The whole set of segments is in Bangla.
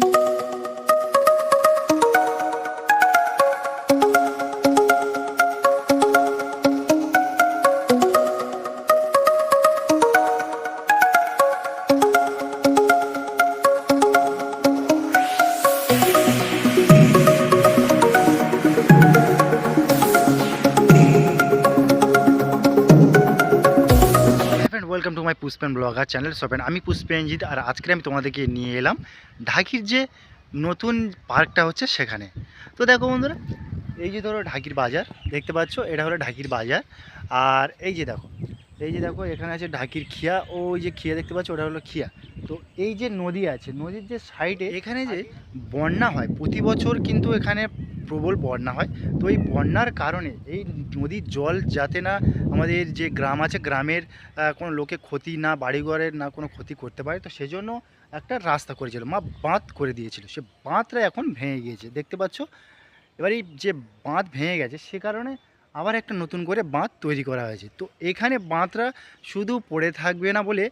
ফ্রেন্ড পুষ্পেন ব্লগার চ্যানেল সবেন আমি পুষ্পেনজিৎ আর আজকে আমি তোমাদেরকে নিয়ে এলাম ঢাকির যে নতুন পার্কটা হচ্ছে সেখানে। তো দেখো বন্ধুরা, এই যে ধরো ঢাকির বাজার, দেখতে পাচ্ছ? এটা হলো ঢাকির বাজার। আর এই যে দেখো এই যে দেখো এখানে আছে ঢাকির খিয়া। ও ওই যে খিয়া দেখতে পাচ্ছ ওটা হলো খিয়া। তো এই যে নদী আছে নদীর যে সাইডে এখানে যে বন্যা হয় প্রতি বছর কিন্তু এখানে প্রবল বন্যা হয়। তো এই বন্যার কারণে এই নদীর জল যাতে না আমাদের যে গ্রাম আছে গ্রামের কোনো লোকে ক্ষতি না বাড়িঘরের না কোনো ক্ষতি করতে পারে তো সেজন্য একটা রাস্তা করেছিল। মা বাঁধ করে দিয়েছিল। সে বাঁধটা এখন ভেঙে গিয়েছে। দেখতে পাচ্ছ? এবার এই যে বাঁধ ভেঙে গেছে সে কারণে আবার একটা নতুন করে বাঁধ তৈরি করা হয়েছে। তো এখানে বাঁধটা শুধু পড়ে থাকবে না বলে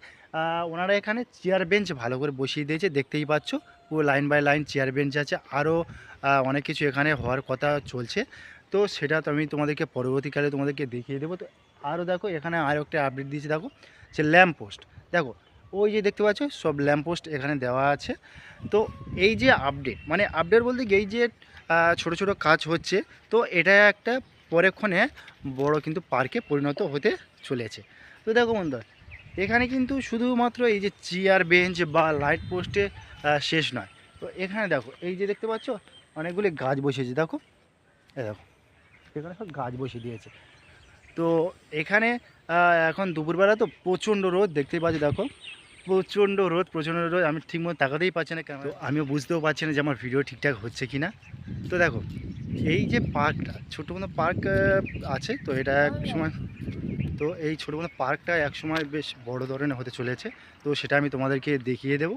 ওনারা এখানে চেয়ার বেঞ্চ ভালো করে বসিয়ে দিয়েছে, দেখতেই পাচ্ছ। পুরো line by line chair bench আছে। আরও অনেক কিছু এখানে হওয়ার কথা চলছে। তো সেটা তো আমি তোমাদেরকে পরবর্তীকালে তোমাদেরকে দেখিয়ে দেবো। তো আরও দেখো, এখানে আরও একটা আপডেট দিয়েছে। দেখো যে ল্যাম্প পোস্ট দেখো, ওই যে দেখতে পাচ্ছ, সব ল্যাম্প পোস্ট এখানে দেওয়া আছে। তো এই যে আপডেট মানে আপডেট বলতে এই যে ছোট ছোট কাজ হচ্ছে, তো এটা একটা পরেক্ষণে বড় কিন্তু পার্কে পরিণত হতে চলেছে। তো দেখো বন্ধু, এখানে কিন্তু শুধুমাত্র এই যে চেয়ার, বেঞ্চ বা লাইট পোস্টে শেষ নয়। তো এখানে দেখো, এই যে দেখতে পাচ্ছ, অনেকগুলি গাছ বসিয়েছে, দেখো। এই দেখো, এখানে সব গাছ বসিয়ে দিয়েছে। তো এখানে এখন দুপুরবেলা তো প্রচণ্ড রোদ দেখতেই পাচ্ছি, দেখো। প্রচণ্ড রোদ প্রচণ্ড রোদ, আমি ঠিকমতো তাকাতেই পাচ্ছি না কেন। আমিও বুঝতেও পারছি না যে আমার ভিডিও ঠিকঠাক হচ্ছে কি না তো দেখো এই যে পার্কটা ছোটো মতো পার্ক আছে, তো এটা এক সময় তো এই ছোটো মতো পার্কটা এক সময় বেশ বড় ধরনের হতে চলেছে, তো সেটা আমি তোমাদেরকে দেখিয়ে দেব।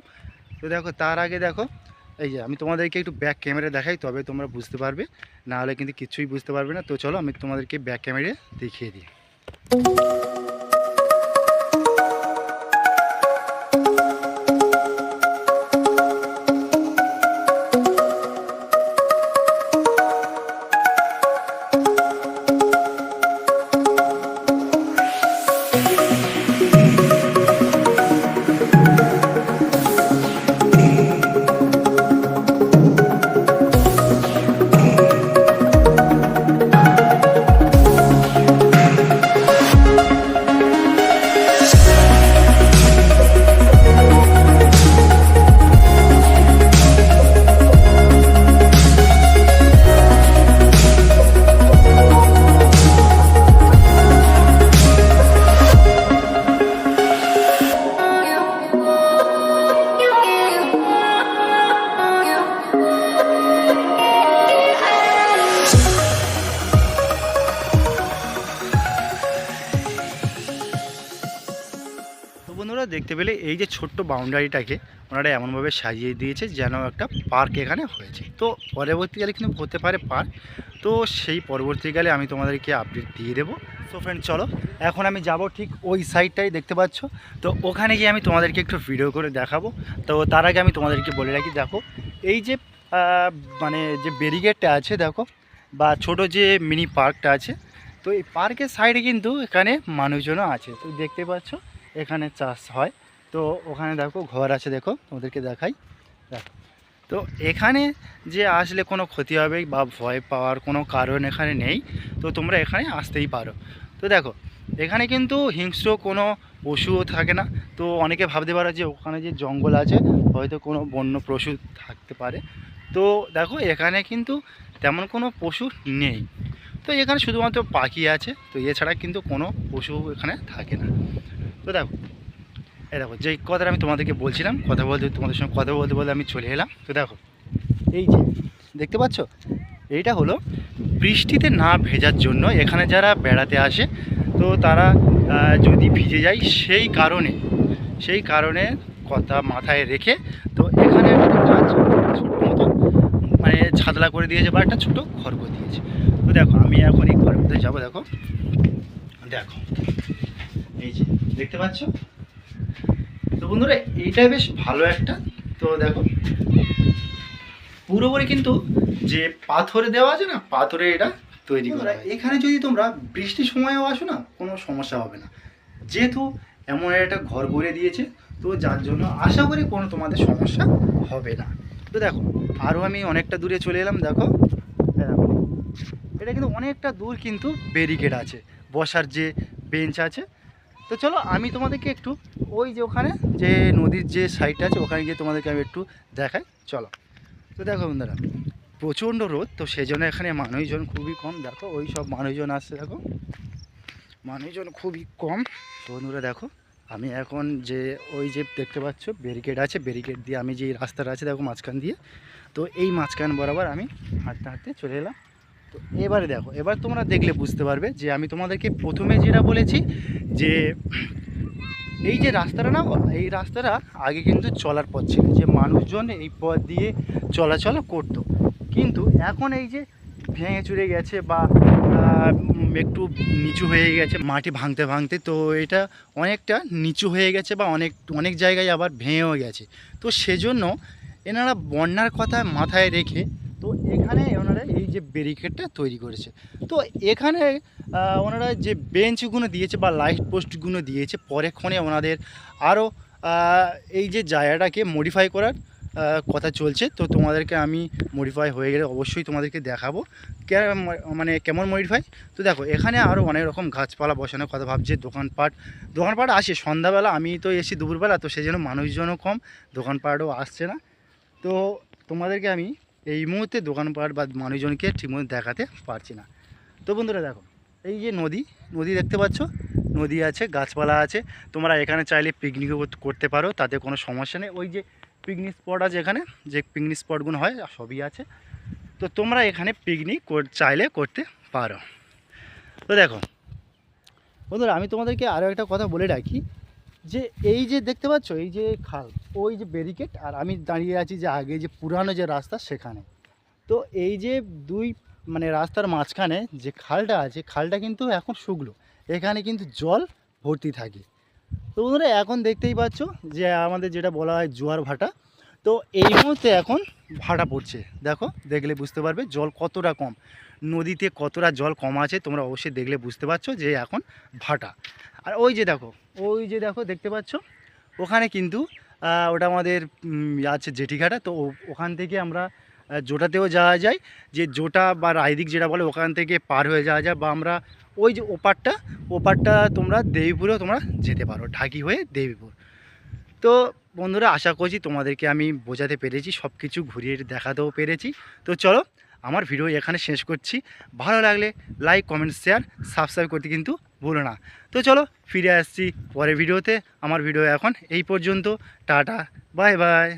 তো দেখো, তার আগে দেখো, এই যে আমি তোমাদেরকে একটু ব্যাক ক্যামেরা দেখাই, তবে তোমরা বুঝতে পারবে, না হলে কিন্তু কিছুই বুঝতে পারবে না। তো চলো, আমি তোমাদেরকে ব্যাক ক্যামেরা দেখিয়ে দিই। বন্ধুরা দেখতে পেলে এই যে ছোট্ট বাউন্ডারিটাকে ওনারা এমনভাবে সাজিয়ে দিয়েছে যেন একটা পার্ক এখানে হয়েছে। তো পরবর্তীকালে কিন্তু হতে পারে পার্ক। তো সেই পরবর্তীকালে আমি তোমাদেরকে আপডেট দিয়ে দেবো। তো ফ্রেন্ড চলো, এখন আমি যাব ঠিক ওই সাইডটাই দেখতে পাচ্ছ? তো ওখানে গিয়ে আমি তোমাদেরকে একটু ভিডিও করে দেখাবো। তো তার আগে আমি তোমাদেরকে বলে রাখি, দেখো, এই যে মানে যে ব্যারিগেডটা আছে, দেখো, বা ছোট যে মিনি পার্কটা আছে, তো এই পার্কের সাইডে কিন্তু এখানে মানুষজনও আছে। তো দেখতে পাচ্ছ? এখানে চাষ হয়। তো ওখানে দেখো ঘর আছে দেখো, তোমাদেরকে দেখাই। দেখো। তো এখানে যে আসলে কোনো ক্ষতি হবে বা ভয় পাওয়ার কোনো কারণ এখানে নেই, তো তোমরা এখানে আসতেই পারো। তো দেখো, এখানে কিন্তু হিংস্র কোনো পশুও থাকে না। তো অনেকে ভাবতে পারো যে ওখানে যে জঙ্গল আছে, হয়তো কোনো বন্য পশু থাকতে পারে। তো দেখো, এখানে কিন্তু তেমন কোনো পশু নেই। তো এখানে শুধুমাত্র পাখি আছে, তো এছাড়া কিন্তু কোনো পশু এখানে থাকে না। তো দেখো এই দেখো, যেই কথাটা আমি তোমাদেরকে বলছিলাম, কথা বলতে, তোমাদের সঙ্গে কথা বলতে বলতে আমি চলে এলাম। তো দেখো, এই যে, দেখতে পাচ্ছ? এইটা হলো বৃষ্টিতে না ভেজার জন্য এখানে যারা বেড়াতে আসে, তো তারা যদি ভিজে যায়, সেই কারণে সেই কারণে কথা মাথায় রেখে, তো এখানে ছোট্ট মতো মানে ছাদলা করে দিয়েছে বা একটা ছোটো ঘর করে দিয়েছে। তো দেখো, আমি এখন এই ঘরের যাব, দেখো। দেখো এই যে দেখতে পাচ্ছ? তো বন্ধুরা এইটা বেশ ভালো একটা তো দেখো। পুরোপুরি কিন্তু যে পাথরে দেওয়া আছে না পাথরে এটা তৈরি করা এখানে যদি তোমরা বৃষ্টির সময়ও আসো না কোনো সমস্যা হবে না। যেহেতু এমন একটা ঘর করে দিয়েছে তো যার জন্য আশা করি কোনো তোমাদের সমস্যা হবে না। তো দেখো আরও আমি অনেকটা দূরে চলে এলাম দেখো। দেখো। এটা কিন্তু অনেকটা দূর কিন্তু ব্যারিকেড আছে। বসার যে বেঞ্চ আছে তো চলো, আমি তোমাদেরকে একটু ওই যে ওখানে যে নদীর যে সাইডটা আছে, ওখানে গিয়ে তোমাদেরকে আমি একটু দেখাই। চলো। তো দেখো বন্ধুরা, প্রচণ্ড রোদ, তো সেই জন্য এখানে মানুষজন খুবই কম। দেখো, ওই সব মানুষজন আসছে, দেখো। মানুষজন খুবই কম। তো বন্ধুরা, দেখো, আমি এখন যে ওই যে দেখতে পাচ্ছ ব্যারিকেড আছে। ব্যারিকেড দিয়ে আমি যে রাস্তাটা আছে, দেখো, মাঝখান দিয়ে। তো এই মাঝখান বরাবর আমি হাঁটতে হাঁটতে চলে এলাম। তো এবারে দেখো, এবার তোমরা দেখলে বুঝতে পারবে যে আমি তোমাদেরকে প্রথমে যেটা বলেছি যে এই যে রাস্তাটা না, এই রাস্তাটা আগে কিন্তু চলার পথ ছিল, যে মানুষজন এই পথ দিয়ে চলাচল করতো। কিন্তু এখন এই যে ভেঙে চুরে গেছে বা একটু নিচু হয়ে গেছে, মাটি ভাঙতে ভাঙতে, তো এটা অনেকটা নিচু হয়ে গেছে বা অনেক অনেক জায়গায় আবার ভেঙেও গেছে। তো সেজন্য এনারা বন্যার কথা মাথায় রেখে, তো এখানে ওনারা যে ব্যারিকেডটা তৈরি করেছে। তো এখানে ওনারা যে বেঞ্চগুলো দিয়েছে বা লাইট পোস্টগুলো দিয়েছে, পরেক্ষণে ওনাদের আরও এই যে জায়গাটাকে মডিফাই করার কথা চলছে। তো তোমাদেরকে আমি মডিফাই হয়ে গেলে অবশ্যই তোমাদেরকে দেখাবো। মানে কেমন মডিফাই তো দেখো, এখানে আরও অনেক রকম গাছপালা বসানোর কথা ভাবছে, দোকানপাট। দোকানপাট আসে সন্ধ্যাবেলা, আমি তো এসি দুপুরবেলা, তো সেই জন্য মানুষজনও কম, দোকানপাটও আসছে না। তো তোমাদেরকে আমি এই মুহূর্তে দোকানপাট বা মানুষজনকে ঠিকমতো দেখাতে পারছি না। তো বন্ধুরা দেখো, এই যে নদী নদী দেখতে পাচ্ছ? নদী আছে, গাছপালা আছে। তোমরা এখানে চাইলে পিকনিকও করতে পারো, তাতে কোনো সমস্যা নেই। ওই যে পিকনিক স্পট আছে এখানে, যে পিকনিক স্পটগুলো হয়, সবই আছে। তো তোমরা এখানে পিকনিক চাইলে করতে পারো। তো দেখো, বন্ধুরা আমি তোমাদেরকে আরও একটা কথা বলে রাখি। যে এই যে দেখতে পাচ্ছ, এই যে খাল, ওই যে ব্যারিকেড আর আমি দাঁড়িয়ে আছি যে আগে যে পুরানো যে রাস্তা সেখানে। তো এই যে দুই মানে রাস্তার মাঝখানে যে খালটা আছে, খালটা কিন্তু এখন শুকলো এখানে কিন্তু জল ভর্তি থাকে। তো বন্ধুরা, এখন দেখতেই পাচ্ছ যে আমাদের যেটা বলা হয় জোয়ার ভাটা। তো এই মুহূর্তে এখন ভাটা পড়ছে। দেখো, দেখলে বুঝতে পারবে জল কতটা কম। নদীতে কতটা জল কম আছে তোমরা অবশ্যই দেখলে বুঝতে পারছ যে এখন ভাটা। আর ওই যে দেখো, ওই যে দেখো, দেখতে পাচ্ছ? ওখানে কিন্তু ওটা আমাদের আছে জেঠিঘাটা, তো ওখান থেকে আমরা জোটাতেও যাওয়া যায়। যে জোটা বা রায়দিক যেটা বলে, ওখান থেকে পার হয়ে যাওয়া যায় বা আমরা ওই যে ওপারটা ওপারটা তোমরা দেবীপুরেও তোমরা যেতে পারো, ঢাকি হয়ে দেবীপুর। তো বন্ধুরা, আশা করছি তোমাদেরকে আমি বোঝাতে পেরেছি সব কিছু ঘুরিয়ে দেখাতেও পেরেছি। তো চলো, আমার ভিডিও এখানে শেষ করছি। ভালো লাগলে লাইক কমেন্ট শেয়ার সাবস্ক্রাইব করতে কিন্তু ভুলো না। তো চলো, ফিরে আসছি পরের ভিডিওতে। আমার ভিডিও এখন এই পর্যন্ত। Tata bye bye